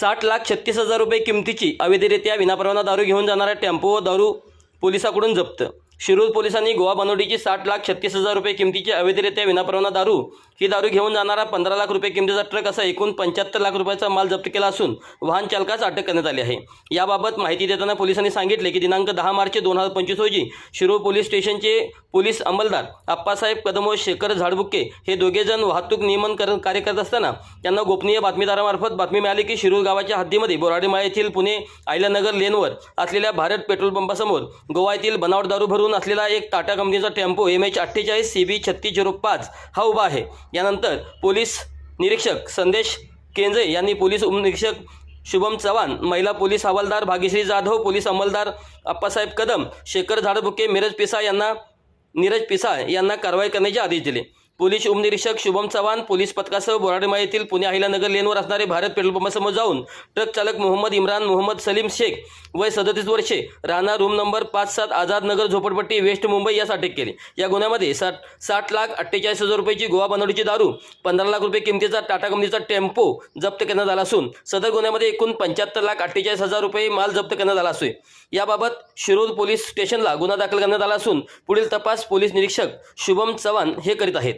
साठ लाख छत्तीस हजार रुपये किमतीची अवैधरित्या विनापरवाना दारू घेऊन जाणारा टेम्पो व दारू पोलिसाकडून जप्त. शिरूर पोलिसांनी गोवा बनवडीची साठ लाख छत्तीस हजार रुपये किमतीची अवैधरित्या विनापरवाना दारू ही दारू घेऊन जाणारा पंधरा लाख रुपये किमतीचा ट्रक असा एकूण पंच्याहत्तर लाख रुपयाचा माल जप्त केला असून वाहन चालकास अटक करण्यात आली आहे. याबाबत माहिती देताना पोलिसांनी सांगितले की दिनांक दहा मार्च दोन हजार पंचवीस रोजी शिरूर पोलीस स्टेशनचे पोलीस अंमलदार आप्पासाहेब कदम व शेखर झाडबुक्के हे दोघेजण वाहतूक नियमन कर कार्य करत असताना त्यांना गोपनीय बातमीदारामार्फत बातमी मिळाली की शिरूर गावाच्या हद्दीमध्ये बोराडेमाळा येथील पुणे आयलनगर लेनवर असलेल्या भारत पेट्रोल पंपासमोर गोवा येथील बनावट दारू भरून असलेला एक टाटा कंपनीचा टेम्पो एम एच अठ्ठेचाळीस सी बी छत्तीस झिरो पाच हा उभा आहे. यानंतर पोलीस निरीक्षक संदेश केंजे यांनी पोलीस उपनिरीक्षक शुभम चव्हाण महिला पोलीस हवालदार भाग्यश्री जाधव पोलीस अंमलदार अप्पासाहेब कदम शेखर झाडबुके मिरज पिसा यांना नीरज पिसा यांना कारवाई करण्याचे आदेश दिले. पोलीस उपनिरीक्षक शुभम चव्हाण पोलीस पथकासह बोराडेमा येथील पुणे अहिलानगर लेनवर असणारे भारत पेट्रोल पंपासमोर जाऊन ट्रक चालक मोहम्मद इम्रान मोहम्मद सलीम शेख वय सदतीस वर्षे राहणार रूम नंबर पाच सात आझाद नगर झोपडपट्टी वेस्ट मुंबई यास अटक केली या गुन्ह्यामध्ये साठ साठ लाख अठ्ठेचाळीस हजार रुपयाची गोवा बनवडीची दारू पंधरा लाख रुपये किमतीचा टाटा कंपनीचा टेम्पो जप्त करण्यात आला असून सदर गुन्ह्यामध्ये एकूण पंच्याहत्तर लाख अठ्ठेचाळीस हजार रुपये माल जप्त करण्यात आला असून याबाबत शिरोद पोलीस स्टेशनला गुन्हा दाखल करण्यात आला असून पुढील तपास पोलीस निरीक्षक शुभम चव्हाण हे करीत आहेत.